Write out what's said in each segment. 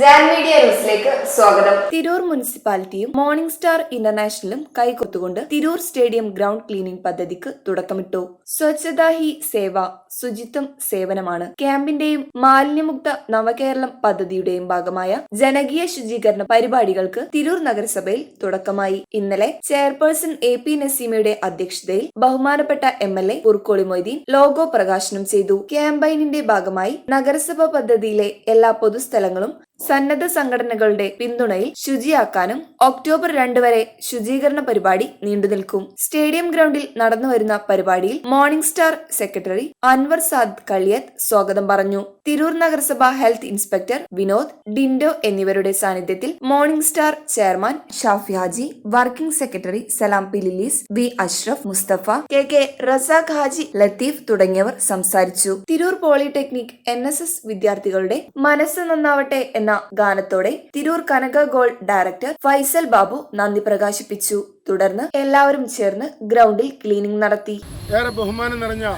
ന്യൂസിലേക്ക് സ്വാഗതം. തിരൂർ മുനിസിപ്പാലിറ്റിയും മോർണിംഗ് സ്റ്റാർ ഇന്റർനാഷണലും കൈകൊത്തുകൊണ്ട് തിരൂർ സ്റ്റേഡിയം ഗ്രൗണ്ട് ക്ലീനിംഗ് പദ്ധതിക്ക് തുടക്കമിട്ടു. സ്വച്ഛതാ ഹി സേവ ശുചിത്വം സേവനമാണ്. ക്യാമ്പിന്റെയും മാലിന്യമുക്ത നവകേരളം പദ്ധതിയുടെയും ഭാഗമായ ജനകീയ ശുചീകരണ പരിപാടികൾക്ക് തിരൂർ നഗരസഭയിൽ തുടക്കമായി. ഇന്നലെ ചെയർപേഴ്സൺ എ പി നസീമയുടെ അധ്യക്ഷതയിൽ ബഹുമാനപ്പെട്ട M L A Purkoli Moideen logo പ്രകാശനം ചെയ്തു. ക്യാമ്പയിനിന്റെ ഭാഗമായി നഗരസഭ പദ്ധതിയിലെ എല്ലാ പൊതുസ്ഥലങ്ങളും സന്നദ്ധ സംഘടനകളുടെ പിന്തുണയിൽ ശുചിയാക്കാനും ഒക്ടോബർ രണ്ട് വരെ ശുചീകരണ പരിപാടി നീണ്ടുനിൽക്കും സ്റ്റേഡിയം ഗ്രൗണ്ടിൽ നടന്നുവരുന്ന പരിപാടിയിൽ morning star secretary Anwar Saad Kaliyath സ്വാഗതം പറഞ്ഞു. തിരൂർ നഗരസഭ ഹെൽത്ത് ഇൻസ്പെക്ടർ വിനോദ് ഡിൻഡോ എന്നിവരുടെ സാന്നിധ്യത്തിൽ morning star chairman Shafi Haji working secretary Salam P Lilies V Ashraf Mustafa K K Razak Haji Latheef തുടങ്ങിയവർ സംസാരിച്ചു. Tirur polytechnic N S S വിദ്യാർത്ഥികളുടെ മനസ്സ് നന്നാവട്ടെ എന്ന ഗാനത്തോടെ തിരൂർ കനക ഗോൾഡ് ഡയറക്ടർ ഫൈസൽ ബാബു നന്ദി പ്രകാശിപ്പിച്ചു. തുടർന്ന് എല്ലാവരും ചേർന്ന് ഗ്രൗണ്ടിൽ ക്ലീനിംഗ് നടത്തി. ഏറെ ബഹുമാനം നിറഞ്ഞ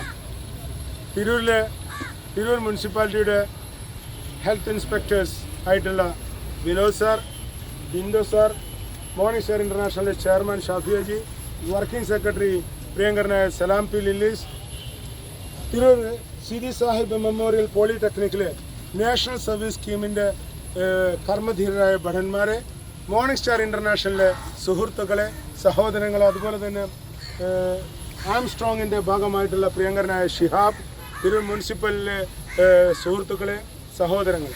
തിരൂരിലെ തിരൂർ മുനിസിപ്പാലിറ്റിയുടെ ഹെൽത്ത് ഇൻസ്പെക്ടേഴ്സ് ആയിട്ടുള്ള Vinod sir Bindu sir morning star ഇന്റർനാഷണലിലെ chairman ഷാഫിയജി working secretary പ്രിയങ്കരനായ Salam P lilies Tirur Sidi Sahib memorial പോളിടെക്നിക്കിലെ നാഷണൽ സർവീസ് സ്കീമിന്റെ കർമ്മധീരരായ ഭടന്മാരെ മോർണിംഗ് സ്റ്റാർ ഇന്റർനാഷണലിലെ സുഹൃത്തുക്കളെ സഹോദരങ്ങളെ അതുപോലെ തന്നെ ആംസ്ട്രോങ്ങിന്റെ ഭാഗമായിട്ടുള്ള പ്രിയങ്കരനായ ഷിഹാബ് തിരൂർ മുനിസിപ്പലിലെ സുഹൃത്തുക്കളെ സഹോദരങ്ങൾ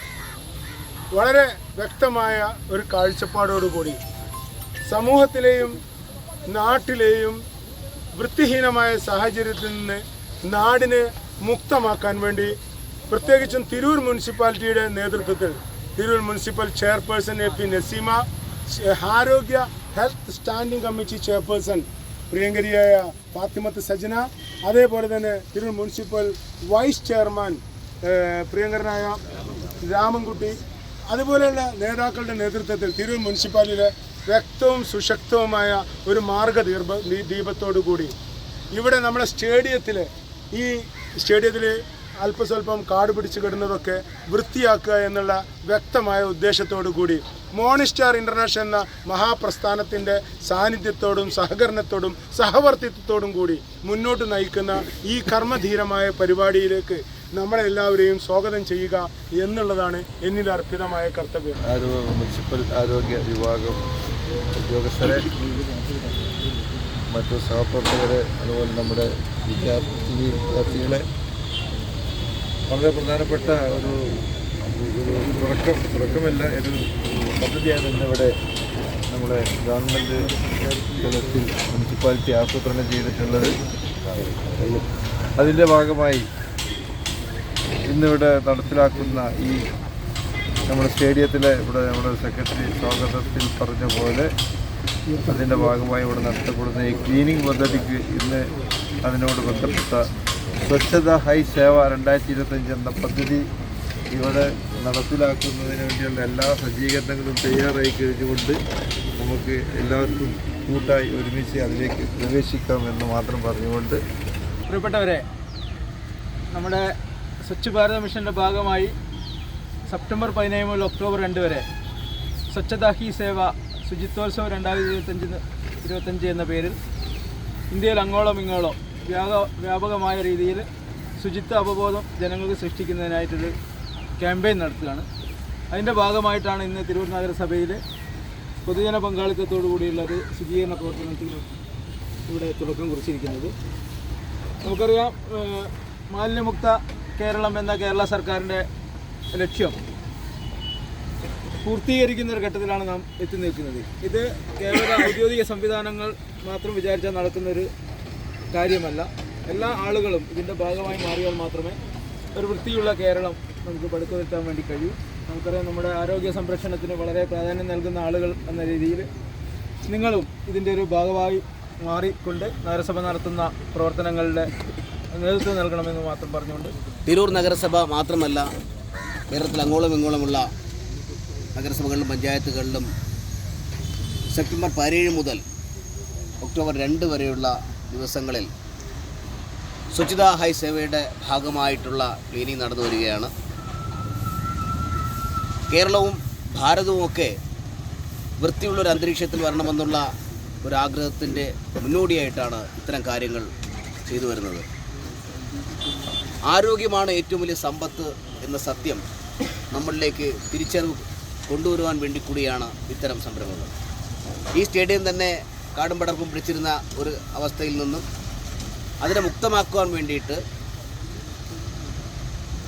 വളരെ വ്യക്തമായ ഒരു കാഴ്ചപ്പാടോടുകൂടി സമൂഹത്തിലെയും നാട്ടിലെയും വൃത്തിഹീനമായ സാഹചര്യത്തിൽ നിന്ന് നാടിനെ മുക്തമാക്കാൻ വേണ്ടി പ്രത്യേകിച്ചും തിരൂർ മുനിസിപ്പാലിറ്റിയുടെ നേതൃത്വത്തിൽ Tirur municipal chairperson A P Naseema ആരോഗ്യ ഹെൽത്ത് സ്റ്റാൻഡിംഗ് കമ്മിറ്റി ചെയർപേഴ്സൺ പ്രിയങ്കരിയായ ഫാത്തിമത്ത് സജന അതേപോലെ തന്നെ തിരൂർ മുനിസിപ്പൽ വൈസ് ചെയർമാൻ പ്രിയങ്കരനായ രാമൻകുട്ടി അതുപോലെയുള്ള നേതാക്കളുടെ നേതൃത്വത്തിൽ തിരൂർ മുനിസിപ്പാലിറ്റിയിലെ വ്യക്തവും സുശക്തവുമായ ഒരു മാർഗ ദീർഘ ദീപത്തോടു കൂടി ഇവിടെ നമ്മുടെ സ്റ്റേഡിയത്തിൽ ഈ സ്റ്റേഡിയത്തിൽ അല്പസ്വല്പം കാട് പിടിച്ച് കിടന്നതൊക്കെ വൃത്തിയാക്കുക എന്നുള്ള വ്യക്തമായ ഉദ്ദേശത്തോടു കൂടി മോണിസ്റ്റാർ ഇന്റർനാഷണൽ എന്ന മഹാപ്രസ്ഥാനത്തിന്റെ സാന്നിധ്യത്തോടും സഹകരണത്തോടും സഹവർത്തിത്വത്തോടും കൂടി മുന്നോട്ട് നയിക്കുന്ന ഈ കർമ്മധീരമായ പരിപാടിയിലേക്ക് നമ്മളെല്ലാവരെയും സ്വാഗതം ചെയ്യുക എന്നുള്ളതാണ് എന്നിൽ അർപ്പിതമായ കർത്തവ്യം. മുനിസിപ്പൽ ആരോഗ്യ വിഭാഗം ഉദ്യോഗസ്ഥരെ മറ്റു സഹപ്രവർത്തകരെ അതുപോലെ നമ്മുടെ വിദ്യാർത്ഥി വിദ്യാർത്ഥികളെ വളരെ പ്രധാനപ്പെട്ട ഒരു തുടക്കം തുടക്കമല്ല ഒരു പദ്ധതിയാണ് ഇന്നിവിടെ നമ്മുടെ ഗവൺമെന്റ് തലത്തിൽ മുനിസിപ്പാലിറ്റി ആസൂത്രണം ചെയ്തിട്ടുള്ളത്. അതിന്റെ ഭാഗമായി ഇന്നിവിടെ നടപ്പിലാക്കുന്ന ഈ നമ്മുടെ സ്റ്റേഡിയത്തിലെ ഇവിടെ നമ്മുടെ സെക്രട്ടറി സ്വാഗതത്തിൽ പറഞ്ഞ പോലെ അതിന്റെ ഭാഗമായി ഇവിടെ നടത്തപ്പെടുന്ന ഈ ക്ലീനിങ് പദ്ധതിക്ക് ഇന്ന് അതിനോട് ബന്ധപ്പെട്ട സ്വച്ഛത ഹൈ സേവ രണ്ടായിരത്തി ഇരുപത്തഞ്ച് എന്ന പദ്ധതി ഇവിടെ നടപ്പിലാക്കുന്നതിന് വേണ്ടിയുള്ള എല്ലാ സജ്ജീകരണങ്ങളും തയ്യാറായി കഴിഞ്ഞുകൊണ്ട് നമുക്ക് എല്ലാവർക്കും കൂട്ടായി ഒരുമിച്ച് അതിലേക്ക് പ്രവേശിക്കാം എന്ന് മാത്രം പറഞ്ഞുകൊണ്ട് പ്രിയപ്പെട്ടവരെ നമ്മുടെ സ്വച്ഛ് ഭാരത മിഷന്റെ ഭാഗമായി സെപ്റ്റംബർ പതിനേഴ് മുതൽ ഒക്ടോബർ രണ്ട് വരെ സ്വച്ഛതാ ഹി സേവ ശുചിത്വോത്സവം രണ്ടായിരത്തി ഇരുപത്തഞ്ച് ഇരുപത്തഞ്ച് എന്ന പേരിൽ ഇന്ത്യയിൽ അങ്ങോളം ഇങ്ങോളം വ്യാപകമായ രീതിയിൽ ശുചിത്വ അവബോധം ജനങ്ങൾക്ക് സൃഷ്ടിക്കുന്നതിനായിട്ടൊരു ക്യാമ്പയിൻ നടത്തുകയാണ്. അതിന്റെ ഭാഗമായിട്ടാണ് ഇന്ന് തിരൂർ നഗരസഭയിൽ പൊതുജന പങ്കാളിത്തത്തോടു കൂടിയുള്ള ഒരു ശുചീകരണ പ്രവർത്തനത്തിന് ഇവിടെ തുടക്കം കുറിച്ചിരിക്കുന്നത്. നമുക്കറിയാം മാലിന്യമുക്ത കേരളം എന്ന കേരള സർക്കാരിന്റെ ലക്ഷ്യം പൂർത്തീകരിക്കുന്ന ഒരു ഘട്ടത്തിലാണ് നാം എത്തി നിൽക്കുന്നത്. ഇത് കേവല ഔദ്യോഗിക സംവിധാനങ്ങൾ മാത്രം വിചാരിച്ചാൽ നടക്കുന്ന ഒരു കാര്യമല്ല. എല്ലാ ആളുകളും ഇതിന്റെ ഭാഗമായി മാറിയാൽ മാത്രമേ ഒരു വൃത്തിയുള്ള കേരളം നമുക്ക് പടുത്തുവരുത്താൻ വേണ്ടി കഴിയൂ. നമുക്കറിയാം നമ്മുടെ ആരോഗ്യ സംരക്ഷണത്തിന് വളരെ പ്രാധാന്യം നൽകുന്ന ആളുകൾ എന്ന രീതിയിൽ നിങ്ങളും ഇതിന്റെ ഒരു ഭാഗമായി മാറിക്കൊണ്ട് നഗരസഭ നടത്തുന്ന പ്രവർത്തനങ്ങളുടെ നേതൃത്വം നൽകണമെന്ന് മാത്രം പറഞ്ഞുകൊണ്ട് തിരൂർ നഗരസഭ മാത്രമല്ല കേരളത്തിൽ അങ്ങോളം ഇങ്ങോളമുള്ള നഗരസഭകളിലും പഞ്ചായത്തുകളിലും സെപ്റ്റംബർ പതിനേഴ് മുതൽ ഒക്ടോബർ രണ്ട് വരെയുള്ള ദിവസങ്ങളിൽ സ്വച്ഛതാ ഹൈ സേവയുടെ ഭാഗമായിട്ടുള്ള ക്ലീനിങ് നടന്നു വരികയാണ്. കേരളവും ഭാരതവും ഭാരതവുമൊക്കെ വൃത്തിയുള്ളൊരു അന്തരീക്ഷത്തിൽ വരണമെന്നുള്ള ഒരാഗ്രഹത്തിന്റെ മുന്നോടിയായിട്ടാണ് ഇത്തരം കാര്യങ്ങൾ ചെയ്തു വരുന്നത്. ആരോഗ്യമാണ് ഏറ്റവും വലിയ സമ്പത്ത് എന്ന സത്യം നമ്മളിലേക്ക് തിരിച്ചറിവ് കൊണ്ടുവരുവാൻ വേണ്ടി കൂടിയാണ് ഇത്തരം സംരംഭങ്ങൾ. ഈ സ്റ്റേഡിയം തന്നെ കാടും പടർപ്പും പിടിച്ചിരുന്ന ഒരു അവസ്ഥയിൽ നിന്നും അതിനെ മുക്തമാക്കുവാൻ വേണ്ടിയിട്ട്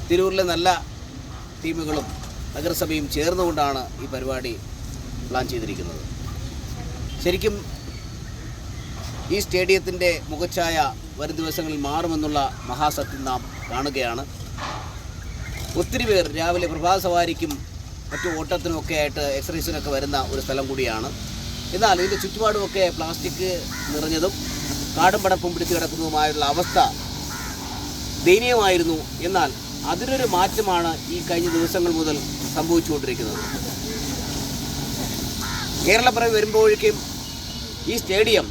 തിരൂരിലെ നല്ല ടീമുകളും നഗരസഭയും ചേർന്നുകൊണ്ടാണ് ഈ പരിപാടി പ്ലാൻ ചെയ്തിരിക്കുന്നത്. ശരിക്കും ഈ സ്റ്റേഡിയത്തിന്റെ മുഖച്ഛായ വരും ദിവസങ്ങളിൽ മാറുമെന്നുള്ള മഹാസത്യം നാം കാണുകയാണ്. ഒത്തിരി പേർ രാവിലെ പ്രഭാത സവാരിക്കും മറ്റു ഓട്ടത്തിനുമൊക്കെ ആയിട്ട് എക്സസൈസിനൊക്കെ വരുന്ന ഒരു സ്ഥലം കൂടിയാണ്. എന്നാൽ ഇതിന്റെ ചുറ്റുപാടുമൊക്കെ പ്ലാസ്റ്റിക് നിറഞ്ഞതും കാടും പടപ്പും പിടിച്ചു കിടക്കുന്നതുമായുള്ള അവസ്ഥ ദയനീയമായിരുന്നു. എന്നാൽ അതിനൊരു മാറ്റമാണ് ഈ കഴിഞ്ഞ ദിവസങ്ങൾ മുതൽ സംഭവിച്ചുകൊണ്ടിരിക്കുന്നത്. കേരളപ്പുറം വരുമ്പോഴേക്കും ഈ സ്റ്റേഡിയം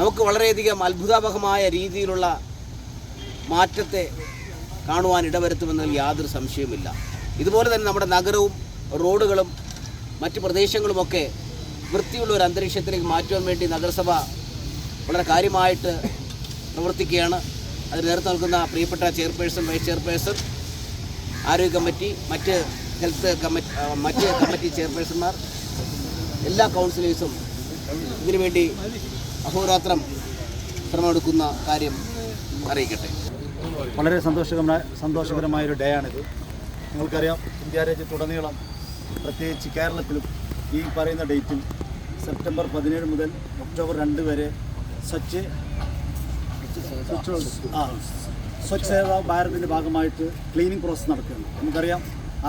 നമുക്ക് വളരെയധികം അത്ഭുതാവഹമായ രീതിയിലുള്ള മാറ്റത്തെ കാണുവാൻ ഇടവരുത്തുമെന്നതിൽ യാതൊരു സംശയവുമില്ല. ഇതുപോലെ തന്നെ നമ്മുടെ നഗരവും റോഡുകളും മറ്റ് പ്രദേശങ്ങളുമൊക്കെ വൃത്തിയുള്ള ഒരു അന്തരീക്ഷത്തിലേക്ക് മാറ്റുവാൻ വേണ്ടി നഗരസഭ വളരെ കാര്യമായിട്ട് പ്രവർത്തിക്കുകയാണ്. അതിന് നേതൃത്വം നൽകുന്ന പ്രിയപ്പെട്ട ചെയർപേഴ്സൺ വൈസ് ചെയർപേഴ്സൺ ആരോഗ്യ കമ്മിറ്റി മറ്റ് ഹെൽത്ത് കമ്മിറ്റി മറ്റ് കമ്മിറ്റി ചെയർപേഴ്സന്മാർ എല്ലാ കൗൺസിലേഴ്സും ഇതിനുവേണ്ടി അഹോരാത്രം ശ്രമമെടുക്കുന്ന കാര്യം അറിയിക്കട്ടെ. വളരെ സന്തോഷകര സന്തോഷകരമായൊരു ഡേ ആണിത് നിങ്ങൾക്കറിയാം ഇന്ത്യ രാജ്യത്തുടനീളം പ്രത്യേകിച്ച് കേരളത്തിലും ഈ പറയുന്ന ഡേറ്റിൽ സെപ്റ്റംബർ പതിനേഴ് മുതൽ ഒക്ടോബർ രണ്ട് വരെ സ്വച്ഛ് ആ സ്വച്ഛ് സേവാ ഭാരതിന്റെ ഭാഗമായിട്ട് ക്ലീനിങ് പ്രോസസ് നടക്കുകയാണ്. നമുക്കറിയാം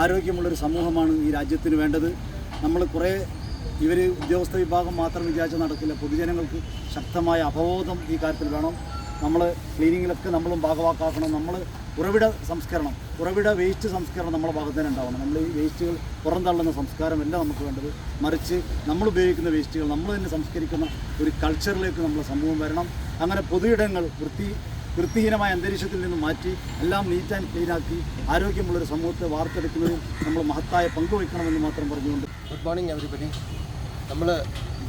ആരോഗ്യമുള്ളൊരു സമൂഹമാണ് ഈ രാജ്യത്തിന് വേണ്ടത്. നമ്മൾ കുറേ ഇവർ ഉദ്യോഗസ്ഥ വിഭാഗം മാത്രം വിചാരിച്ച് നടക്കില്ല. പൊതുജനങ്ങൾക്ക് ശക്തമായ അവബോധം ഈ കാര്യത്തിൽ വേണം. നമ്മൾ ക്ലീനിങ്ങിലൊക്കെ നമ്മളും ഭാഗവാക്കാക്കണം. നമ്മൾ ഉറവിട സംസ്കരണം ഉറവിട വേസ്റ്റ് സംസ്കരണം നമ്മുടെ ഭാഗത്ത് തന്നെ ഉണ്ടാവണം. നമ്മൾ ഈ വേസ്റ്റുകൾ പുറന്തള്ളുന്ന സംസ്കാരമല്ല നമുക്ക് വേണ്ടത്. മറിച്ച് നമ്മൾ ഉപയോഗിക്കുന്ന വേസ്റ്റുകൾ നമ്മൾ തന്നെ സംസ്കരിക്കുന്ന ഒരു കൾച്ചറിലേക്ക് നമ്മുടെ സമൂഹം വരണം. അങ്ങനെ പൊതുയിടങ്ങൾ വൃത്തി വൃത്തിഹീനമായ അന്തരീക്ഷത്തിൽ നിന്ന് മാറ്റി എല്ലാം നീറ്റ് ആൻഡ് ക്ലീനാക്കി ആരോഗ്യമുള്ളൊരു സമൂഹത്തെ വാർത്തെടുക്കുന്നതിൽ നമ്മൾ മഹത്തായ പങ്കുവയ്ക്കണമെന്ന് മാത്രം പറഞ്ഞുകൊണ്ട് ഗുഡ് മോർണിംഗ് എവരിബഡി നമ്മൾ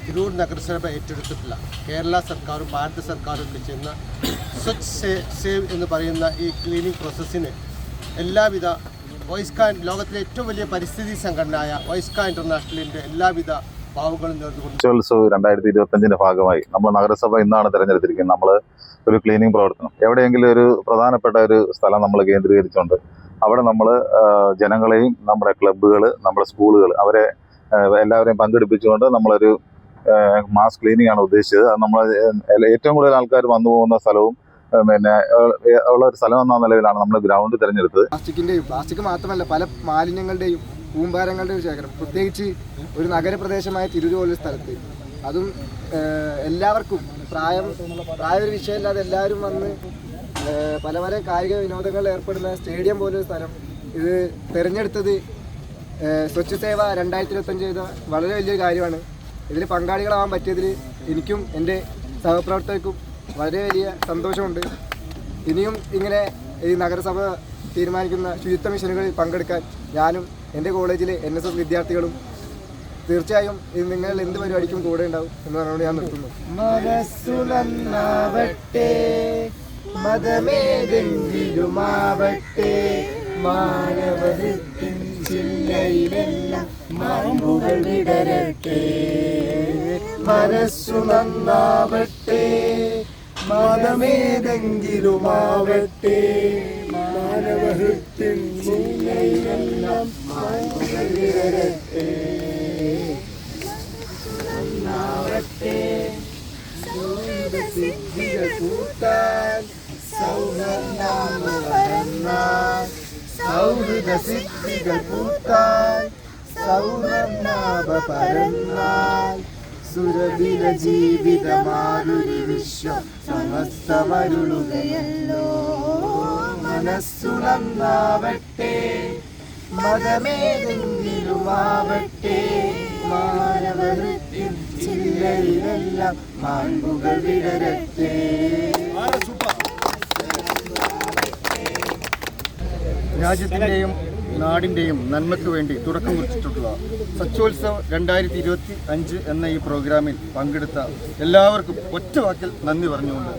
തിരൂർ നഗരസഭ ഏറ്റെടുത്തിട്ടില്ല കേരള സർക്കാരും ഭാരത സർക്കാരും ഒക്കെ ചെയ്യുന്ന സ്വച്ഛ് സേ- സേവ് എന്ന് പറയുന്ന ഈ ക്ലീനിങ് പ്രോസസ്സിന് എല്ലാവിധ വോയിസ്കാൻ ലോകത്തിലെ ഏറ്റവും വലിയ പരിസ്ഥിതി സംഘടനയായ വോയിസ്ക ഇന്റർനാഷണലിന്റെ എല്ലാവിധ ഭാവങ്ങളും നേർന്നുകൊണ്ട് ഉത്സവോത്സവ് രണ്ടായിരത്തി ഇരുപത്തഞ്ചിന്റെ ഭാഗമായി നമ്മൾ നഗരസഭ ഇന്നാണ് തിരഞ്ഞെടുത്തിരിക്കുന്നത്. നമ്മൾ ഒരു ക്ലീനിങ് പ്രവർത്തനം. എവിടെയെങ്കിലും ഒരു പ്രധാനപ്പെട്ട ഒരു സ്ഥലം നമ്മൾ കേന്ദ്രീകരിച്ചുകൊണ്ട് അവിടെ നമ്മൾ ജനങ്ങളെയും നമ്മുടെ ക്ലബ്ബുകൾ നമ്മുടെ സ്കൂളുകൾ അവരെ എല്ലാവരെയും പങ്കെടുപ്പിച്ചുകൊണ്ട് നമ്മളൊരു മാസ് ക്ലീനിങ് ആണ് ഉദ്ദേശിച്ചത്. അത് നമ്മൾ ഏറ്റവും കൂടുതൽ ആൾക്കാർ വന്നു പോകുന്ന സ്ഥലവും പിന്നെ ഉള്ള ഒരു സ്ഥലം എന്ന നിലയിലാണ് നമ്മൾ ഗ്രൗണ്ട് തിരഞ്ഞെടുത്തത്. പ്ലാസ്റ്റിക്കിന്റെയും പ്ലാസ്റ്റിക് മാത്രമല്ല പല മാലിന്യങ്ങളുടെയും കൂമ്പാരങ്ങളുടെയും ശേഖരം. പ്രത്യേകിച്ച് ഒരു നഗരപ്രദേശമായ തിരൂർ പോലൊരു സ്ഥലത്ത്. അതും എല്ലാവർക്കും പ്രായം പ്രായ ഒരു വിഷയമില്ലാതെ എല്ലാവരും വന്ന് പല പല കായിക വിനോദങ്ങളിൽ ഏർപ്പെടുന്ന സ്റ്റേഡിയം പോലൊരു സ്ഥലം. ഇത് തിരഞ്ഞെടുത്തത് സ്വച്ഛ് സേവ രണ്ടായിരത്തി ഇരുപത്തഞ്ച് ചെയ്ത വളരെ വലിയൊരു കാര്യമാണ്. ഇതിൽ പങ്കാളികളാവാൻ പറ്റിയതിൽ എനിക്കും എന്റെ സഹപ്രവർത്തകർക്കും വളരെ വലിയ സന്തോഷമുണ്ട്. ഇനിയും ഇങ്ങനെ ഈ നഗരസഭ തീരുമാനിക്കുന്ന ശുചിത്വ മിഷനുകളിൽ പങ്കെടുക്കാൻ ഞാനും എന്റെ കോളേജിലെ എൻ എസ് എസ് വിദ്യാർത്ഥികളും തീർച്ചയായും ഇത് നിങ്ങൾ എന്ത് പരിപാടിക്കും കൂടെ ഉണ്ടാവും എന്ന് പറഞ്ഞുകൊണ്ട് ഞാൻ നിർത്തുന്നു. മാനവൃത്തിൻ ചില്ലയിലെല്ലാം മാമ്പുകൾ വിടരട്ടെ മനസ്സു നന്നാവട്ടെ മതമേതെങ്കിലുമാവട്ടെ മാനവഹൃത്തിൽ വിടരട്ടെ നന്നാവട്ടെ സിദ്ധികൾ കൂട്ടാൻ സൗഹൃദം സിദ്ധികൾ കൂട്ടാൻ സൗഹൃദാപ പരന്നാൽ സുരവില ജീവിതമാരുരി വിശ്വം സമസ്തമരുളുകയല്ലോ. മനസ്സുളന്നാവട്ടെ മതമേതെങ്കിലുമാവട്ടെ മാനവൃത്തിൻ ചില്ലയിലെല്ലാം മാൻപുകൾ വിടരട്ടെ. രാജ്യത്തിന്റെയും നാടിന്റെയും നന്മയ്ക്ക് വേണ്ടി തുടക്കം കുറിച്ചിട്ടുള്ള സച്ചോത്സവ് രണ്ടായിരത്തി ഇരുപത്തി അഞ്ച് എന്ന ഈ പ്രോഗ്രാമിൽ പങ്കെടുത്ത എല്ലാവർക്കും ഒറ്റ വാക്കിൽ നന്ദി പറഞ്ഞുകൊണ്ട്